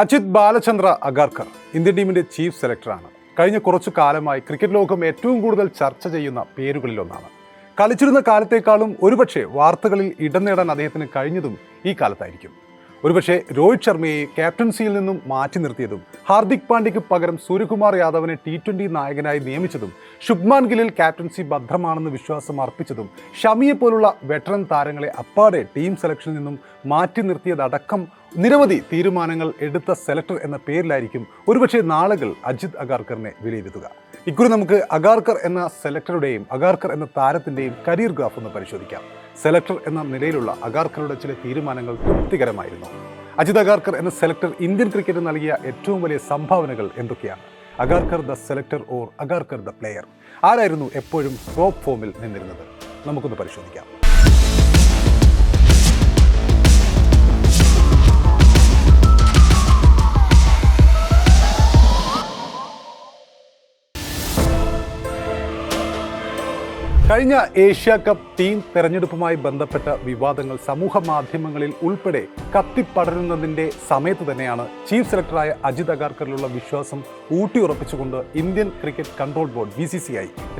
Ajith Balachandra Agarkar Indian ടീമിന്റെ chief സെലക്ടറാണ്. കഴിഞ്ഞ കുറച്ചു കാലമായി ക്രിക്കറ്റ് ലോകം ഏറ്റവും കൂടുതൽ ചർച്ച ചെയ്യുന്ന പേരുകളിലൊന്നാണ്. കളിച്ചിരുന്ന കാലത്തേക്കാളും ഒരുപക്ഷെ വാർത്തകളിൽ ഇടം നേടാൻ അദ്ദേഹത്തിന് കഴിഞ്ഞതും ഈ കാലത്തായിരിക്കും. ഒരുപക്ഷെ രോഹിത് ശർമ്മയെ ക്യാപ്റ്റൻസിയിൽ നിന്നും മാറ്റി നിർത്തിയതും ഹാർദിക് പാണ്ഡ്യയ്ക്ക് പകരം സൂര്യകുമാർ യാദവിനെ ടി ട്വന്റി നായകനായി നിയമിച്ചതും ശുഭ്മാൻ ഗില്ലിൽ ക്യാപ്റ്റൻസി ഭദ്രമാണെന്ന് വിശ്വാസം അർപ്പിച്ചതും ഷമിയെ പോലുള്ള വെറ്ററൻ താരങ്ങളെ അപ്പാടെ ടീം സെലക്ഷനിൽ നിന്നും മാറ്റി നിർത്തിയതടക്കം നിരവധി തീരുമാനങ്ങൾ എടുത്ത സെലക്ടർ എന്ന പേരിലായിരിക്കും ഒരുപക്ഷെ നാളുകൾ അജിത് അഗാർക്കറിനെ വിലയിരുത്തുക. ഇക്കുറി നമുക്ക് അഗാർക്കർ എന്ന സെലക്ടറുടെയും അഗാർക്കർ എന്ന താരത്തിന്റെയും കരിയർ ഗ്രാഫ് ഒന്ന് പരിശോധിക്കാം. സെലക്ടർ എന്ന നിലയിലുള്ള അഗാർക്കറുടെ ചില തീരുമാനങ്ങൾ തൃപ്തികരമായിരുന്നു. അജിത് അഗാർക്കർ എന്ന സെലക്ടർ ഇന്ത്യൻ ക്രിക്കറ്റ് നൽകിയ ഏറ്റവും വലിയ സംഭാവനകൾ എന്തൊക്കെയാണ്? Agarkar the selector or Agarkar the player. ആരായിരുന്നു എപ്പോഴും ടോപ്പ് ഫോമിൽ നിന്നിരുന്നത്? നമുക്കൊന്ന് പരിശോധിക്കാം. കഴിഞ്ഞ ഏഷ്യ കപ്പ് ടീം തെരഞ്ഞെടുപ്പുമായി ബന്ധപ്പെട്ട വിവാദങ്ങൾ സമൂഹ മാധ്യമങ്ങളിൽ ഉൾപ്പെടെ കത്തിപ്പടരുന്നതിന്റെ സമയത്ത് തന്നെയാണ് ചീഫ് സെലക്ടറായ അജിത് അഗാർക്കറിലുള്ള വിശ്വാസം ഊട്ടിയുറപ്പിച്ചുകൊണ്ട് Indian cricket control board B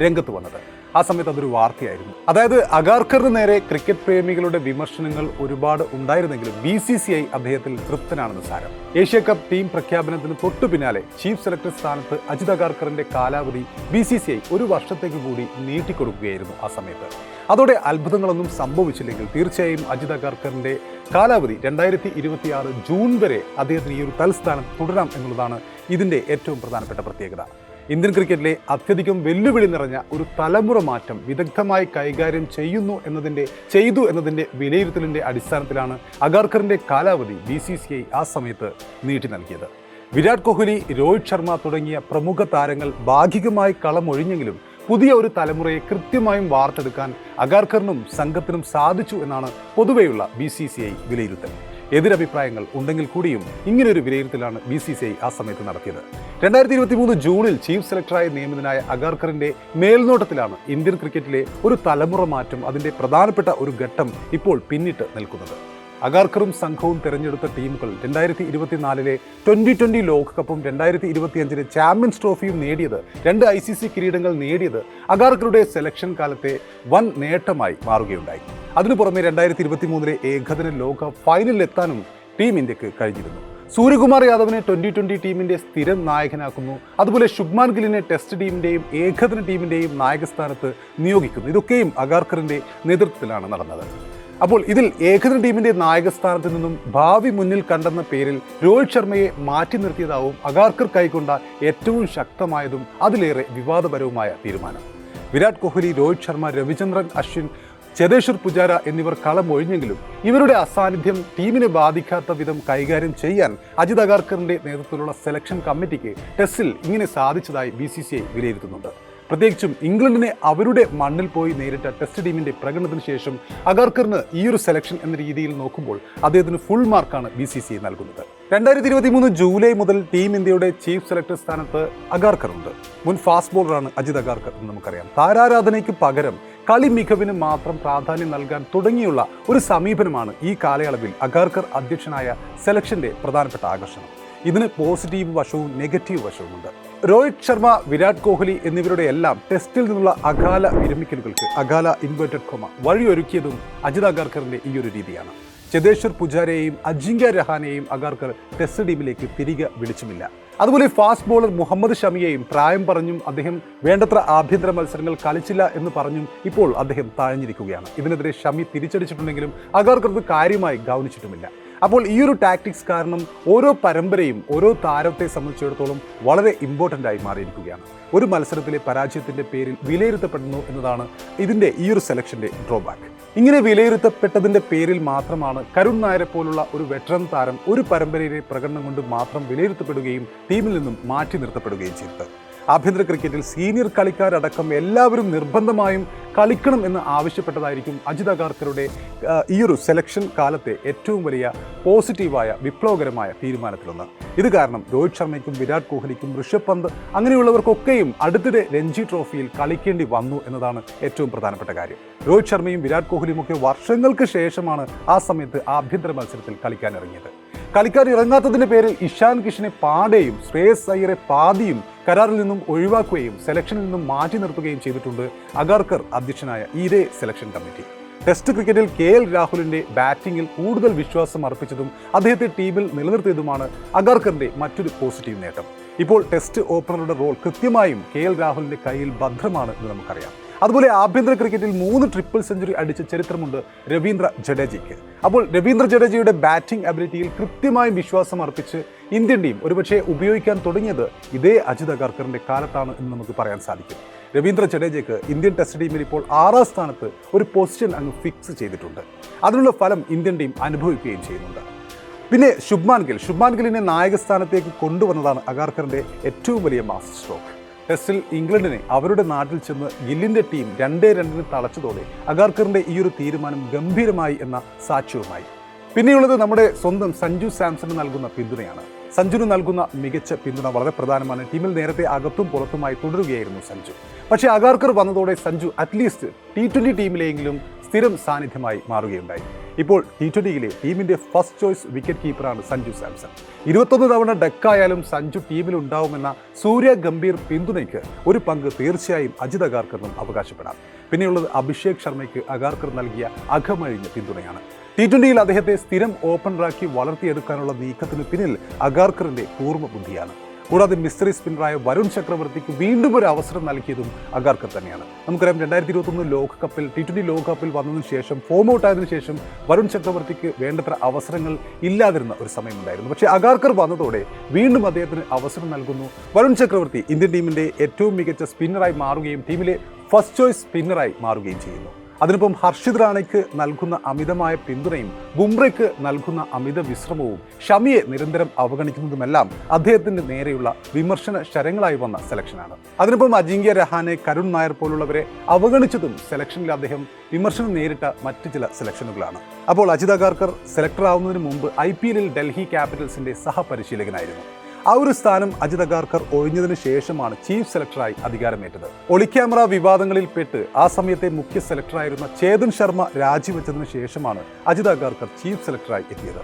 രംഗത്ത് വന്നത്. ആ സമയത്ത് അതൊരു വാർത്തയായിരുന്നു. അതായത് അഗാർക്കറിന് നേരെ ക്രിക്കറ്റ് പ്രേമികളുടെ വിമർശനങ്ങൾ ഒരുപാട് ഉണ്ടായിരുന്നെങ്കിലും ബി സി സി ഐ അദ്ദേഹത്തിൽ തൃപ്തനാണെന്ന് സാരം. ഏഷ്യ കപ്പ് ടീം പ്രഖ്യാപനത്തിന് തൊട്ടു പിന്നാലെ ചീഫ് സെലക്ടർ സ്ഥാനത്ത് അജിത് അഗാർക്കറിന്റെ കാലാവധി ബി സി സി ഐ ഒരു വർഷത്തേക്ക് കൂടി നീട്ടിക്കൊടുക്കുകയായിരുന്നു ആ സമയത്ത്. അതോടെ അത്ഭുതങ്ങളൊന്നും സംഭവിച്ചില്ലെങ്കിൽ തീർച്ചയായും അജിത് അഗാർക്കറിന്റെ കാലാവധി രണ്ടായിരത്തി ഇരുപത്തിയാറ് ജൂൺ വരെ അദ്ദേഹത്തിന് ഈ ഒരു തൽസ്ഥാനം തുടരാം എന്നുള്ളതാണ് ഇതിന്റെ ഏറ്റവും പ്രധാനപ്പെട്ട പ്രത്യേകത. ഇന്ത്യൻ ക്രിക്കറ്റിലെ അത്യധികം വെല്ലുവിളി നിറഞ്ഞ ഒരു തലമുറ മാറ്റം വിദഗ്ധമായി കൈകാര്യം ചെയ്യുന്നു എന്നതിന്റെ ചെയ്തു എന്നതിന്റെ വിലയിരുത്തലിന്റെ അടിസ്ഥാനത്തിലാണ് അഗാർക്കറിന്റെ കാലാവധി ബി സി സി ഐ ആ സമയത്ത് നീട്ടി നൽകിയത്. വിരാട് കോഹ്ലി രോഹിത് ശർമ്മ തുടങ്ങിയ പ്രമുഖ താരങ്ങൾ ഭാഗികമായി കളമൊഴിഞ്ഞെങ്കിലും പുതിയ ഒരു തലമുറയെ കൃത്യമായും വാർത്തെടുക്കാൻ അഗാർക്കറിനും സംഘത്തിനും സാധിച്ചു എന്നാണ് പൊതുവെയുള്ള ബി വിലയിരുത്തൽ. എതിരഭിപ്രായങ്ങൾ ഉണ്ടെങ്കിൽ കൂടിയും ഇങ്ങനൊരു വിലയിരുത്തലാണ് ബി സി സി ഐ ആ സമയത്ത് നടത്തിയത്. രണ്ടായിരത്തി ഇരുപത്തി മൂന്ന് ജൂണിൽ ചീഫ് സെലക്ടറായി നിയമിതനായ അഗാർക്കറിന്റെ മേൽനോട്ടത്തിലാണ് ഇന്ത്യൻ ക്രിക്കറ്റിലെ ഒരു തലമുറ മാറ്റം അതിന്റെ പ്രധാനപ്പെട്ട ഒരു ഘട്ടം ഇപ്പോൾ പിന്നിട്ട് നിൽക്കുന്നത്. അഗാർക്കറും സംഘവും തിരഞ്ഞെടുത്ത ടീമുകൾ രണ്ടായിരത്തി ഇരുപത്തിനാലിലെ ട്വന്റി ട്വന്റി ലോകകപ്പും രണ്ടായിരത്തി ഇരുപത്തിയഞ്ചിലെ ചാമ്പ്യൻസ് ട്രോഫിയും നേടിയത് രണ്ട് ഐ സി സി കിരീടങ്ങൾ നേടിയത് അഗാർക്കറുടെ സെലക്ഷൻ കാലത്തെ വൻ നേട്ടമായി മാറുകയുണ്ടായി. അതിനു പുറമെ രണ്ടായിരത്തി ഇരുപത്തി മൂന്നിലെ ഏകദിന ലോക ഫൈനലിൽ എത്താനും ടീം ഇന്ത്യയ്ക്ക് കഴിഞ്ഞിരുന്നു. സൂര്യകുമാർ യാദവിനെ ട്വന്റി ട്വന്റി ടീമിന്റെ സ്ഥിരം നായകനാക്കുന്നു. അതുപോലെ ശുഭ്മാൻ ഗില്ലിനെ ടെസ്റ്റ് ടീമിന്റെയും ഏകദിന ടീമിന്റെയും നായകസ്ഥാനത്ത് നിയോഗിക്കുന്നു. ഇതൊക്കെയും അഗാർക്കറിന്റെ നേതൃത്വത്തിലാണ് നടന്നത്. അപ്പോൾ ഇതിൽ ഏകദിന ടീമിന്റെ നായകസ്ഥാനത്ത് നിന്നും ഭാവി മുന്നിൽ കണ്ടെന്ന പേരിൽ രോഹിത് ശർമ്മയെ മാറ്റി നിർത്തിയതാവും അഗാർക്കർ കൈക്കൊണ്ട ഏറ്റവും ശക്തമായതും അതിലേറെ വിവാദപരവുമായ തീരുമാനം. വിരാട് കോഹ്ലി രോഹിത് ശർമ്മ രവിചന്ദ്രൻ അശ്വിൻ ചേതേശ്വർ പുജാര എന്നിവർ കളമൊഴിഞ്ഞെങ്കിലും ഇവരുടെ അസാന്നിധ്യം ടീമിനെ ബാധിക്കാത്ത വിധം കൈകാര്യം ചെയ്യാൻ അജിത് അഗാർക്കറിന്റെ നേതൃത്വത്തിലുള്ള സെലക്ഷൻ കമ്മിറ്റിക്ക് ടെസ്റ്റിൽ ഇങ്ങനെ സാധിച്ചതായി ബി വിലയിരുത്തുന്നുണ്ട്. പ്രത്യേകിച്ചും ഇംഗ്ലണ്ടിനെ അവരുടെ മണ്ണിൽ പോയി നേരിട്ട ടെസ്റ്റ് ടീമിന്റെ പ്രകടനത്തിന് ശേഷം അഗാർക്കറിന് ഈ ഒരു സെലക്ഷൻ എന്ന രീതിയിൽ നോക്കുമ്പോൾ അദ്ദേഹത്തിന് ഫുൾ മാർക്കാണ് ബി സി സി നൽകുന്നത് രണ്ടായിരത്തി ഇരുപത്തി മൂന്ന് ജൂലൈ മുതൽ ടീം ഇന്ത്യയുടെ ചീഫ് സെലക്ടർ സ്ഥാനത്ത് അഗാർക്കർ ഉണ്ട്. മുൻ ഫാസ്റ്റ് ബോളറാണ് അജിത് അഗാർക്കർ എന്ന് നമുക്കറിയാം. താരാരാധനയ്ക്ക് പകരം കളി മികവിന് മാത്രം പ്രാധാന്യം നൽകാൻ തുടങ്ങിയുള്ള ഒരു സമീപനമാണ് ഈ കാലയളവിൽ അഗാർക്കർ അധ്യക്ഷനായ സെലക്ഷന്റെ പ്രധാനപ്പെട്ട ആകർഷണം. ഇതിന് പോസിറ്റീവ് വശവും നെഗറ്റീവ് വശവുമുണ്ട്. രോഹിത് ശർമ്മ വിരാട് കോഹ്ലി എന്നിവരുടെ എല്ലാം ടെസ്റ്റിൽ നിന്നുള്ള അകാല വിരമിക്കലുകൾക്ക് അകാല ഇൻവേർട്ടഡ് കോമ വഴിയൊരുക്കിയതും അജിത് അഗാർക്കറിന്റെ ഈ ഒരു രീതിയാണ്. ചെതേശ്വർ പുജാരയെയും അജിങ്ക്യ രഹാനെയും അഗാർക്കർ ടെസ്റ്റ് ടീമിലേക്ക് തിരികെ വിളിച്ചുമില്ല. അതുപോലെ ഫാസ്റ്റ് ബോളർ മുഹമ്മദ് ഷമിയെയും പ്രായം പറഞ്ഞും അദ്ദേഹം വേണ്ടത്ര ആഭ്യന്തര മത്സരങ്ങൾ കളിച്ചില്ല എന്ന് പറഞ്ഞും ഇപ്പോൾ അദ്ദേഹം താഴ്ന്നിരിക്കുകയാണ്. ഇതിനെതിരെ ഷമി തിരിച്ചടിച്ചിട്ടുണ്ടെങ്കിലും അഗാർക്കർക്ക് കാര്യമായി ഗൗനിച്ചിട്ടുമില്ല. അപ്പോൾ ഈ ഒരു ടാക്ടിക്സ് കാരണം ഓരോ പരമ്പരയും ഓരോ താരത്തെ സംബന്ധിച്ചിടത്തോളം വളരെ ഇമ്പോർട്ടന്റ് ആയി മാറിയിരിക്കുകയാണ്. ഒരു മത്സരത്തിലെ പരാജയത്തിന്റെ പേരിൽ വിലയിരുത്തപ്പെടുന്നു എന്നതാണ് ഇതിന്റെ ഈ ഒരു സെലക്ഷന്റെ ഡ്രോബാക്ക് ഇങ്ങനെ വിലയിരുത്തപ്പെട്ടതിന്റെ പേരിൽ മാത്രമാണ് കരുൺ നായരെ പോലുള്ള ഒരു വെറ്ററൻ താരം ഒരു പരമ്പരയിലെ പ്രകടനം കൊണ്ട് മാത്രം വിലയിരുത്തപ്പെടുകയും ടീമിൽ നിന്നും മാറ്റി നിർത്തപ്പെടുകയും ചെയ്തത്. ആഭ്യന്തര ക്രിക്കറ്റിൽ സീനിയർ കളിക്കാരടക്കം എല്ലാവരും നിർബന്ധമായും കളിക്കണം എന്ന് ആവശ്യപ്പെട്ടതായിരിക്കും അജിത് അഗാർക്കറുടെ ഈ ഒരു സെലക്ഷൻ കാലത്തെ ഏറ്റവും വലിയ പോസിറ്റീവായ വിപ്ലവകരമായ തീരുമാനത്തിലൊന്ന്. ഇത് കാരണം രോഹിത് ശർമ്മയ്ക്കും വിരാട് കോഹ്ലിക്കും ഋഷഭ് പന്ത് അങ്ങനെയുള്ളവർക്കൊക്കെയും അടുത്തിടെ രഞ്ജി ട്രോഫിയിൽ കളിക്കേണ്ടി വന്നു എന്നതാണ് ഏറ്റവും പ്രധാനപ്പെട്ട കാര്യം. രോഹിത് ശർമ്മയും വിരാട് കോഹ്ലിയും ഒക്കെ വർഷങ്ങൾക്ക് ശേഷമാണ് ആ സമയത്ത് ആഭ്യന്തര മത്സരത്തിൽ കളിക്കാൻ ഇറങ്ങിയത്. കളിക്കാർ ഇറങ്ങാത്തതിന്റെ പേരിൽ ഇഷാൻ കിഷനെ പാടെയും ശ്രേയസ് അയ്യരെ പാതിയും കരാറിൽ നിന്നും ഒഴിവാക്കുകയും സെലക്ഷനിൽ നിന്നും മാറ്റി നിർത്തുകയും ചെയ്തിട്ടുണ്ട് അഗാർക്കർ അധ്യക്ഷനായ ഇതേ സെലക്ഷൻ കമ്മിറ്റി. ടെസ്റ്റ് ക്രിക്കറ്റിൽ കെ എൽ രാഹുലിന്റെ ബാറ്റിംഗിൽ കൂടുതൽ വിശ്വാസം അർപ്പിച്ചതും അദ്ദേഹത്തെ ടീമിൽ നിലനിർത്തിയതുമാണ് അഗാർക്കറിന്റെ മറ്റൊരു പോസിറ്റീവ് നേട്ടം. ഇപ്പോൾ ടെസ്റ്റ് ഓപ്പണറുടെ റോൾ കൃത്യമായും കെ എൽ രാഹുലിന്റെ കയ്യിൽ ഭദ്രമാണ് എന്ന് നമുക്കറിയാം. അതുപോലെ ആഭ്യന്തര ക്രിക്കറ്റിൽ മൂന്ന് ട്രിപ്പിൾ സെഞ്ചുറി അടിച്ച ചരിത്രമുണ്ട് രവീന്ദ്ര ജഡേജയ്ക്ക്. അപ്പോൾ രവീന്ദ്ര ജഡേജയുടെ ബാറ്റിംഗ് അബിലിറ്റിയിൽ കൃത്യമായും വിശ്വാസം അർപ്പിച്ച് ഇന്ത്യൻ ടീം ഒരുപക്ഷെ ഉപയോഗിക്കാൻ തുടങ്ങിയത് ഇതേ അജിത് അഗാർക്കറിന്റെ കാലത്താണ് എന്ന് നമുക്ക് പറയാൻ സാധിക്കും. രവീന്ദ്ര ജഡേജയ്ക്ക് ഇന്ത്യൻ ടെസ്റ്റ് ടീമിൽ ഇപ്പോൾ ആറാം സ്ഥാനത്ത് ഒരു പൊസിഷൻ അങ്ങ് ഫിക്സ് ചെയ്തിട്ടുണ്ട്. അതിനുള്ള ഫലം ഇന്ത്യൻ ടീം അനുഭവിക്കുകയും ചെയ്യുന്നുണ്ട്. പിന്നെ ശുഭ്മാൻ ഗിൽ. ശുഭ്മാൻ ഗില്ലിനെ നായകസ്ഥാനത്തേക്ക് കൊണ്ടുവന്നതാണ് അഗാർക്കറിന്റെ ഏറ്റവും വലിയ മാസ്റ്റർ സ്ട്രോക്ക് ടെസ്റ്റിൽ ഇംഗ്ലണ്ടിനെ അവരുടെ നാട്ടിൽ ചെന്ന് ഗില്ലിന്റെ ടീം രണ്ടേ രണ്ടിന് തളച്ചതോടെ അഗാർക്കറിന്റെ ഈ ഒരു തീരുമാനം ഗംഭീരമായി എന്ന സാക്ഷ്യവുമായി. പിന്നെയുള്ളത് നമ്മുടെ സ്വന്തം സഞ്ജു സാംസണ് നൽകുന്ന പിന്തുണയാണ്. സഞ്ജുന് നൽകുന്ന മികച്ച പിന്തുണ വളരെ പ്രധാനമാണ്. ടീമിൽ നേരത്തെ അകത്തും പുറത്തുമായി തുടരുകയായിരുന്നു സഞ്ജു. പക്ഷേ അഗാർക്കർ വന്നതോടെ സഞ്ജു അറ്റ്ലീസ്റ്റ് ടി ട്വന്റി ടീമിലെങ്കിലും സ്ഥിരം സാന്നിധ്യമായി മാറുകയുണ്ടായി. ഇപ്പോൾ ടി ട്വന്റിയിലെ ടീമിന്റെ ഫസ്റ്റ് ചോയ്സ് വിക്കറ്റ് കീപ്പറാണ് സഞ്ജു സാംസൺ. ഇരുപത്തൊന്ന് തവണ ഡെക്കായാലും സഞ്ജു ടീമിൽ ഉണ്ടാവുമെന്ന സൂര്യ ഗംഭീർ പിന്തുണയ്ക്ക് ഒരു പങ്ക് തീർച്ചയായും അജിത് അഗാർക്കറിനും അവകാശപ്പെടാം. പിന്നെയുള്ളത് അഭിഷേക് ശർമ്മയ്ക്ക് അഗാർക്കർ നൽകിയ അകമഴിഞ്ഞ പിന്തുണയാണ്. ടി ട്വന്റിയിൽ അദ്ദേഹത്തെ സ്ഥിരം ഓപ്പണറാക്കി വളർത്തിയെടുക്കാനുള്ള നീക്കത്തിന് പിന്നിൽ അഗാർക്കറിന്റെ പൂർണ ബുദ്ധിയാണ്. കൂടാതെ മിസ്റ്ററി സ്പിന്നറായ വരുൺ ചക്രവർത്തിക്ക് വീണ്ടും ഒരു അവസരം നൽകിയതും അഗാർക്കർ തന്നെയാണ്. നമുക്കറിയാം രണ്ടായിരത്തി ഇരുപത്തൊന്ന് ലോകകപ്പിൽ ടി ട്വന്റി ലോകകപ്പിൽ വന്നതിന് ശേഷം ഫോം ഔട്ട് ആയതിനു ശേഷം വരുൺ ചക്രവർത്തിക്ക് വേണ്ടത്ര അവസരങ്ങൾ ഇല്ലാതിരുന്ന ഒരു സമയമുണ്ടായിരുന്നു. പക്ഷേ അഗാർക്കർ വന്നതോടെ വീണ്ടും അദ്ദേഹത്തിന് അവസരം നൽകുന്നു. വരുൺ ചക്രവർത്തി ഇന്ത്യൻ ടീമിന്റെ ഏറ്റവും മികച്ച സ്പിന്നറായി മാറുകയും ടീമിലെ ഫസ്റ്റ് ചോയ്സ് സ്പിന്നറായി മാറുകയും ചെയ്യുന്നു. അതിനൊപ്പം ഹർഷിത് റാണയ്ക്ക് നൽകുന്ന അമിതമായ പിന്തുണയും ബുംറയ്ക്ക് നൽകുന്ന അമിത വിശ്രമവും ഷമിയെ നിരന്തരം അവഗണിക്കുന്നതുമെല്ലാം അദ്ദേഹത്തിന്റെ നേരെയുള്ള വിമർശന ശരങ്ങളായി വന്ന സെലക്ഷനാണ്. അതിനൊപ്പം അജിങ്ക്യ രഹാനെ കരുൺ നായർ പോലുള്ളവരെ അവഗണിച്ചതും സെലക്ഷനിൽ അദ്ദേഹം വിമർശനം നേരിട്ട മറ്റ് ചില സെലക്ഷനുകളാണ്. അപ്പോൾ അജിത അഗാർക്കർ സെലക്ടർ ആവുന്നതിന് മുമ്പ് ഐ പി എല്ലിൽ ഡൽഹി ക്യാപിറ്റൽസിന്റെ സഹപരിശീലകനായിരുന്നു. ആ ഒരു സ്ഥാനം അജിത് അഗാർക്കർ ഒഴിഞ്ഞതിനു ശേഷമാണ് ചീഫ് സെലക്ടറായി അധികാരമേറ്റത്. ഒളിക്യാമറ വിവാദങ്ങളിൽ പെട്ട് ആ സമയത്തെ മുഖ്യ സെലക്ടറായിരുന്ന ചേതൻ ശർമ്മ രാജിവെച്ചതിനു ശേഷമാണ് അജിത് അഗാർക്കർ ചീഫ് സെലക്ടറായി എത്തിയത്.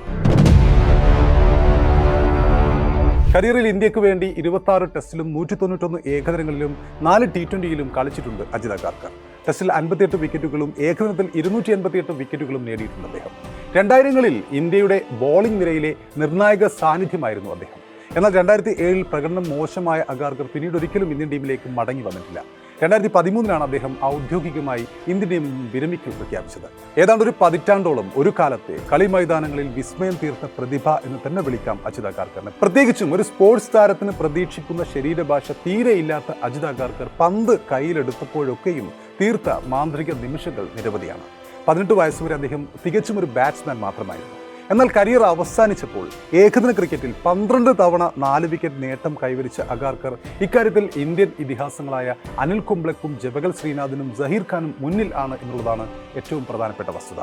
കരിയറിൽ ഇന്ത്യയ്ക്ക് വേണ്ടി ഇരുപത്തി ആറ് ടെസ്റ്റിലും നൂറ്റി തൊണ്ണൂറ്റൊന്ന് ഏകദിനങ്ങളിലും നാല് ടി ട്വന്റിയിലും കളിച്ചിട്ടുണ്ട് അജിത് അഗാർക്കർ ടെസ്റ്റിൽ അൻപത്തിയെട്ട് വിക്കറ്റുകളും ഏകദിനത്തിൽ ഇരുന്നൂറ്റി എൺപത്തിയെട്ട് വിക്കറ്റുകളും നേടിയിട്ടുണ്ട് അദ്ദേഹം. രണ്ടായിരങ്ങളിൽ ഇന്ത്യയുടെ ബോളിംഗ് നിരയിലെ നിർണായക സാന്നിധ്യമായിരുന്നു അദ്ദേഹം. എന്നാൽ രണ്ടായിരത്തി ഏഴിൽ പ്രകടനം മോശമായ അഗാർക്കർ പിന്നീട് ഒരിക്കലും ഇന്ത്യൻ ടീമിലേക്ക് മടങ്ങി വന്നിട്ടില്ല. രണ്ടായിരത്തി പതിമൂന്നിലാണ് അദ്ദേഹം ഔദ്യോഗികമായി ഇന്ത്യൻ നിന്ന് വിരമിക്കൽ പ്രഖ്യാപിച്ചത്. ഏതാണ്ട് ഒരു പതിറ്റാണ്ടോളം ഒരു കാലത്തെ കളി മൈതാനങ്ങളിൽ വിസ്മയം തീർത്ത പ്രതിഭ എന്ന് തന്നെ വിളിക്കാം അജിത അഗാർക്കറിന്. പ്രത്യേകിച്ചും ഒരു സ്പോർട്സ് താരത്തിന് പ്രതീക്ഷിക്കുന്ന ശരീരഭാഷ തീരെ ഇല്ലാത്ത അജിത അഗാർക്കർ പന്ത് കയ്യിലെടുത്തപ്പോഴൊക്കെയും തീർത്ത മാന്ത്രിക നിമിഷങ്ങൾ നിരവധിയാണ്. പതിനെട്ട് വയസ്സുവരെ അദ്ദേഹം തികച്ചും ഒരു ബാറ്റ്സ്മാൻ മാത്രമായിരുന്നു. എന്നാൽ കരിയർ അവസാനിച്ചപ്പോൾ ഏകദിന ക്രിക്കറ്റിൽ പന്ത്രണ്ട് തവണ നാല് വിക്കറ്റ് നേട്ടം കൈവരിച്ച അഗാർക്കർ ഇക്കാര്യത്തിൽ ഇന്ത്യൻ ഇതിഹാസങ്ങളായ അനിൽ കുംബ്ലക്കും ജബഗൽ ശ്രീനാഥിനും സഹീർ ഖാനും മുന്നിൽ ആണ് എന്നുള്ളതാണ് ഏറ്റവും പ്രധാനപ്പെട്ട വസ്തുത.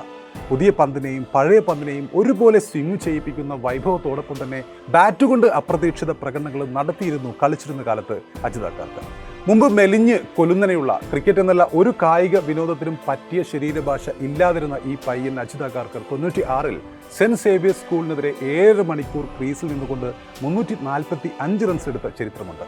പുതിയ പന്തിനെയും പഴയ പന്തിനെയും ഒരുപോലെ സ്വിംഗ് ചെയ്യിപ്പിക്കുന്ന വൈഭവത്തോടൊപ്പം തന്നെ ബാറ്റ് കൊണ്ട് അപ്രതീക്ഷിത പ്രകടനങ്ങൾ നടത്തിയിരുന്നു കളിച്ചിരുന്ന കാലത്ത് അജിത് അഗാർക്കർ. മുമ്പ് മെലിഞ്ഞ് കൊലുന്നനെയുള്ള ക്രിക്കറ്റ് എന്നല്ല ഒരു കായിക വിനോദത്തിനും പറ്റിയ ശരീരഭാഷ ഇല്ലാതിരുന്ന ഈ പയ്യൻ അജിത് അഗാർക്കർ തൊണ്ണൂറ്റി ആറിൽ സെന്റ് സേവിയേഴ്സ് സ്കൂളിനെതിരെ ഏഴ് മണിക്കൂർ ക്രീസിൽ നിന്നുകൊണ്ട് മുന്നൂറ്റി നാൽപ്പത്തി അഞ്ച് റൺസ് എടുത്ത ചരിത്രമുണ്ട്.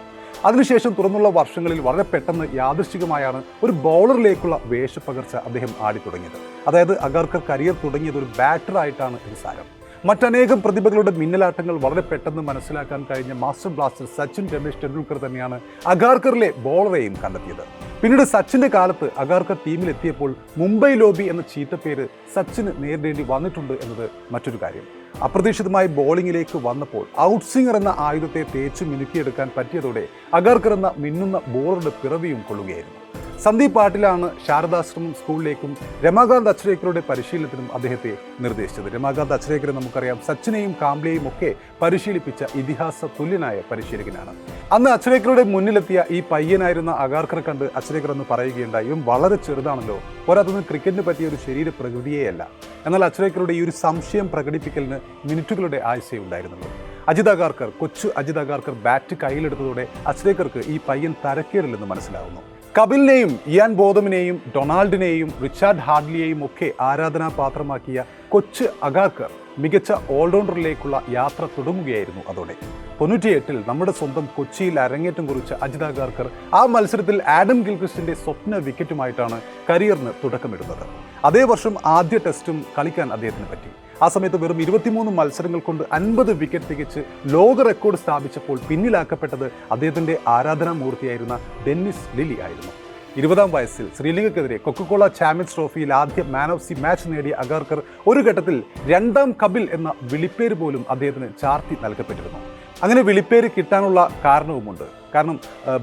അതിനുശേഷം തുറന്നുള്ള വർഷങ്ങളിൽ വളരെ പെട്ടെന്ന് യാദൃശ്ചികമായാണ് ഒരു ബൗളറിലേക്കുള്ള വേഷപ്പകർച്ച അദ്ദേഹം ആടി തുടങ്ങിയത് അതായത് അഗർക്കർ കരിയർ തുടങ്ങിയത് ഒരു ബാറ്ററായിട്ടാണ് ഇത് സാരം. മറ്റനേകം പ്രതിഭകളുടെ മിന്നലാട്ടങ്ങൾ വളരെ പെട്ടെന്ന് മനസ്സിലാക്കാൻ കഴിഞ്ഞ മാസ്റ്റർ ബ്ലാസ്റ്റർ സച്ചിൻ രമേശ് ടെണ്ടുൽക്കർ തന്നെയാണ് അഗാർക്കറിലെ ബോളറെയും കണ്ടെത്തിയത്. പിന്നീട് സച്ചിന്റെ കാലത്ത് അഗാർക്കർ ടീമിലെത്തിയപ്പോൾ മുംബൈ ലോബി എന്ന ചീത്തപ്പേര് സച്ചിന് നേരിടേണ്ടി വന്നിട്ടുണ്ട് എന്നത് മറ്റൊരു കാര്യം. അപ്രതീക്ഷിതമായി ബോളിങ്ങിലേക്ക് വന്നപ്പോൾ ഔട്ട്സിംഗർ എന്ന ആയുധത്തെ തേച്ച് മിനുക്കിയെടുക്കാൻ പറ്റിയതോടെ അഗാർക്കർ എന്ന മിന്നുന്ന ബോളറുടെ പിറവിയും കൊള്ളുകയായിരുന്നു. സന്ദീപ് പാട്ടിലാണ് ശാരദാശ്രമം സ്കൂളിലേക്കും രമാകാന്ത് അച്ഛരേക്കറുടെ പരിശീലനത്തിനും അദ്ദേഹത്തെ നിർദ്ദേശിച്ചത്. രമാകാന്ത് അച്ഛരേക്കർ നമുക്കറിയാം സച്ചിനെയും കാംബ്ലെയും ഒക്കെ പരിശീലിപ്പിച്ച ഇതിഹാസ തുല്യനായ പരിശീലകനാണ്. അന്ന് അച്ഛരേക്കറുടെ മുന്നിലെത്തിയ ഈ പയ്യനായിരുന്ന അഗാർക്കർ കണ്ട് അച്ഛരേക്കർ എന്ന് പറയുകയുണ്ടായി ഇവൻ വളരെ ചെറുതാണല്ലോ പോരാത്തതിന് ക്രിക്കറ്റിന് പറ്റിയ ഒരു ശരീര പ്രകൃതിയേയല്ല. എന്നാൽ അച്ഛരേക്കറുടെ ഈ ഒരു സംശയം പ്രകടിപ്പിക്കലിന് മിനിറ്റുകളുടെ ആഴ്ചയേ ഉണ്ടായിരുന്നുള്ളൂ. അജിത് അഗാർക്കർ കൊച്ചു അജിത് അഗാർക്കർ ബാറ്റ് കയ്യിലെടുത്തതോടെ അച്ഛരേക്കർക്ക് ഈ പയ്യൻ തരക്കേടില്ലെന്ന് മനസ്സിലാവുന്നു. കപിലിനെയും ഇയാൻ ബോധമിനെയും ഡൊണാൾഡിനെയും റിച്ചാർഡ് ഹാർഡ്ലിയെയും ഒക്കെ ആരാധനാപാത്രമാക്കിയ കൊച്ച് അഗാർക്കർ മികച്ച ഓൾറൗണ്ടറിലേക്കുള്ള യാത്ര തുടങ്ങുകയായിരുന്നു അതോടെ. തൊണ്ണൂറ്റിയെട്ടിൽ നമ്മുടെ സ്വന്തം കൊച്ചിയിൽ അരങ്ങേറ്റം കുറിച്ച അജിത ഗാർക്കർ ആ മത്സരത്തിൽ ആഡം ഗിൽക്രിസ്റ്റിന്റെ സ്വപ്ന വിക്കറ്റുമായിട്ടാണ് കരിയറിന് തുടക്കമിടുന്നത്. അതേ വർഷം ആദ്യ ടെസ്റ്റും കളിക്കാൻ അദ്ദേഹത്തിന് പറ്റി. ആ സമയത്ത് വെറും ഇരുപത്തിമൂന്ന് മത്സരങ്ങൾ കൊണ്ട് അൻപത് വിക്കറ്റ് തികച്ച് ലോക റെക്കോർഡ് സ്ഥാപിച്ചപ്പോൾ പിന്നിലാക്കപ്പെട്ടത് അദ്ദേഹത്തിന്റെ ആരാധനാമൂർത്തിയായിരുന്ന ഡെന്നിസ് ലിലി ആയിരുന്നു. ഇരുപതാം വയസ്സിൽ ശ്രീലങ്കയ്ക്കെതിരെ കൊക്കക്കോള ചാമ്പ്യൻസ് ട്രോഫിയിൽ ആദ്യ മാൻ ഓഫ് സി മാച്ച് നേടിയ അഗാർക്കർ ഒരു ഘട്ടത്തിൽ രണ്ടാം കപിൽ എന്ന വിളിപ്പേര് പോലും അദ്ദേഹത്തിന് ചാർത്തി നൽകപ്പെട്ടിരുന്നു. അങ്ങനെ വിളിപ്പേര് കിട്ടാനുള്ള കാരണവുമുണ്ട്. കാരണം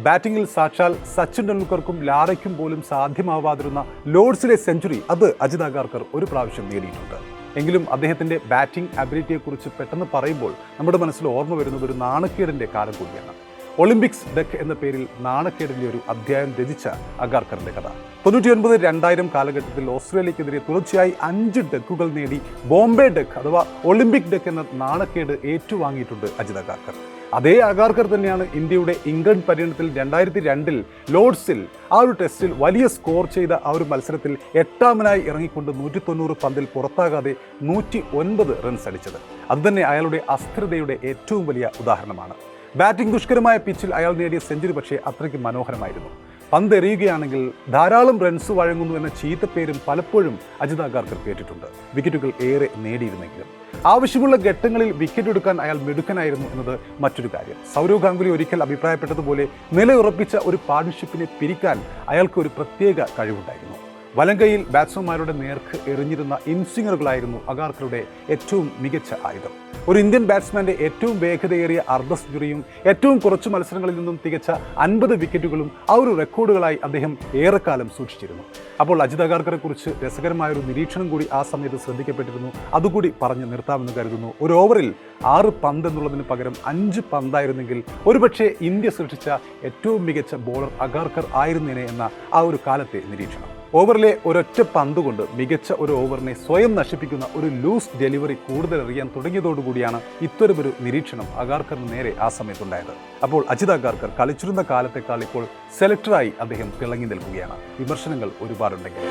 ബാറ്റിങ്ങിൽ സാക്ഷാൽ സച്ചിൻ ടെണ്ടുൽക്കർക്കും ലാറയ്ക്കും പോലും സാധ്യമാവാതിരുന്ന ലോർഡ്സിലെ സെഞ്ചുറി അത് അജിത് അഗാർക്കർ ഒരു പ്രാവശ്യം നേടിയിട്ടുണ്ട്. എങ്കിലും അദ്ദേഹത്തിന്റെ ബാറ്റിംഗ് അബിലിറ്റിയെക്കുറിച്ച് പെട്ടെന്ന് പറയുമ്പോൾ നമ്മുടെ മനസ്സിൽ ഓർമ്മ വരുന്നത് ഒരു നാണക്കേടിന്റെ കാലം കൂടിയാണ്. ഒളിമ്പിക്സ് ഡെക്ക് എന്ന പേരിൽ നാണക്കേടിന്റെ ഒരു അധ്യായം രചിച്ച അഗാർക്കറിന്റെ കഥ. തൊണ്ണൂറ്റിയൊൻപത് രണ്ടായിരം കാലഘട്ടത്തിൽ ഓസ്ട്രേലിയക്കെതിരെ തുടർച്ചയായി അഞ്ച് ഡെക്കുകൾ നേടി ബോംബെ ഡെക്ക് അഥവാ ഒളിമ്പിക് ഡെക്ക് എന്ന നാണക്കേട് ഏറ്റുവാങ്ങിയിട്ടുണ്ട് അജിത് അഗാർക്കർ. അതേ അഗാർക്കർ തന്നെയാണ് ഇന്ത്യയുടെ ഇംഗ്ലണ്ട് പര്യടനത്തിൽ രണ്ടായിരത്തി രണ്ടിൽ ലോർഡ്സിൽ ആ ഒരു ടെസ്റ്റിൽ വലിയ സ്കോർ ചെയ്ത ആ ഒരു മത്സരത്തിൽ എട്ടാമനായി ഇറങ്ങിക്കൊണ്ട് നൂറ്റി തൊണ്ണൂറ് പന്തിൽ പുറത്താകാതെ നൂറ്റി ഒൻപത് റൺസ് അടിച്ചത്. അതുതന്നെ അയാളുടെ അസ്ഥിരതയുടെ ഏറ്റവും വലിയ ഉദാഹരണമാണ്. ബാറ്റിംഗ് ദുഷ്കരമായ പിച്ചിൽ അയാൾ നേടിയ സെഞ്ചുറി പക്ഷേ അത്രയ്ക്ക് മനോഹരമായിരുന്നു. പന്ത് എറിയുകയാണെങ്കിൽ ധാരാളം റൺസ് വഴങ്ങുന്നു എന്ന ചീത്തപ്പേരും പലപ്പോഴും അജിത് അഗാർക്കർ കേട്ടിട്ടുണ്ട്. വിക്കറ്റുകൾ ഏറെ നേടിയിരുന്നെങ്കിലും. ആവശ്യമുള്ള ഘട്ടങ്ങളിൽ വിക്കറ്റ് എടുക്കാൻ അയാൾ മിടുക്കനായിരുന്നു എന്നത് മറ്റൊരു കാര്യം. സൗരവ് ഗാംഗുലി ഒരിക്കൽ അഭിപ്രായപ്പെട്ടതുപോലെ നിലയുറപ്പിച്ച ഒരു പാർട്ണർഷിപ്പിനെ പിരിക്കാൻ അയാൾക്ക് ഒരു പ്രത്യേക കഴിവുണ്ടായിരുന്നു. വലങ്കയിൽ ബാറ്റ്സ്മാൻമാരുടെ നേർക്ക് എറിഞ്ഞിരുന്ന ഇൻസിംഗറുകളായിരുന്നു അഗാർക്കറുടെ ഏറ്റവും മികച്ച ആയുധം. ഒരു ഇന്ത്യൻ ബാറ്റ്സ്മാന്റെ ഏറ്റവും വേഗതയേറിയ അർദ്ധ സെഞ്ചുറിയും ഏറ്റവും കുറച്ച് മത്സരങ്ങളിൽ നിന്നും തികച്ച അൻപത് വിക്കറ്റുകളും ആ ഒരു റെക്കോർഡുകളായി അദ്ദേഹം ഏറെക്കാലം സൂക്ഷിച്ചിരുന്നു. അപ്പോൾ അജിത് അഗാർക്കറെ കുറിച്ച് രസകരമായ ഒരു നിരീക്ഷണം കൂടി ആ സമയത്ത് ശ്രദ്ധിക്കപ്പെട്ടിരുന്നു. അതുകൂടി പറഞ്ഞു നിർത്താമെന്ന് കരുതുന്നു. ഒരു ഓവറിൽ ആറ് പന്ത് എന്നുള്ളതിന് പകരം അഞ്ച് പന്തായിരുന്നെങ്കിൽ ഒരുപക്ഷെ ഇന്ത്യ സൃഷ്ടിച്ച ഏറ്റവും മികച്ച ബോളർ അഗാർക്കർ ആയിരുന്നേനെ എന്ന ആ ഒരു കാലത്തെ നിരീക്ഷണം. ഓവറിലെ ഒരൊറ്റ പന്ത് കൊണ്ട് മികച്ച ഒരു ഓവറിനെ സ്വയം നശിപ്പിക്കുന്ന ഒരു ലൂസ് ഡെലിവറി കൂടുതൽ എറിയാൻ തുടങ്ങിയതോടുകൂടിയാണ് ഇത്തരമൊരു നിരീക്ഷണം അഗാർക്കറിന് നേരെ ആ സമയത്തുണ്ടായത്. അപ്പോൾ അജിത് അഗാർക്കർ കളിച്ചിരുന്ന കാലത്തെക്കാൾ ഇപ്പോൾ സെലക്ടറായി അദ്ദേഹം തിളങ്ങി നിൽക്കുകയാണ്. വിമർശനങ്ങൾ ഒരുപാടുണ്ടെങ്കിൽ.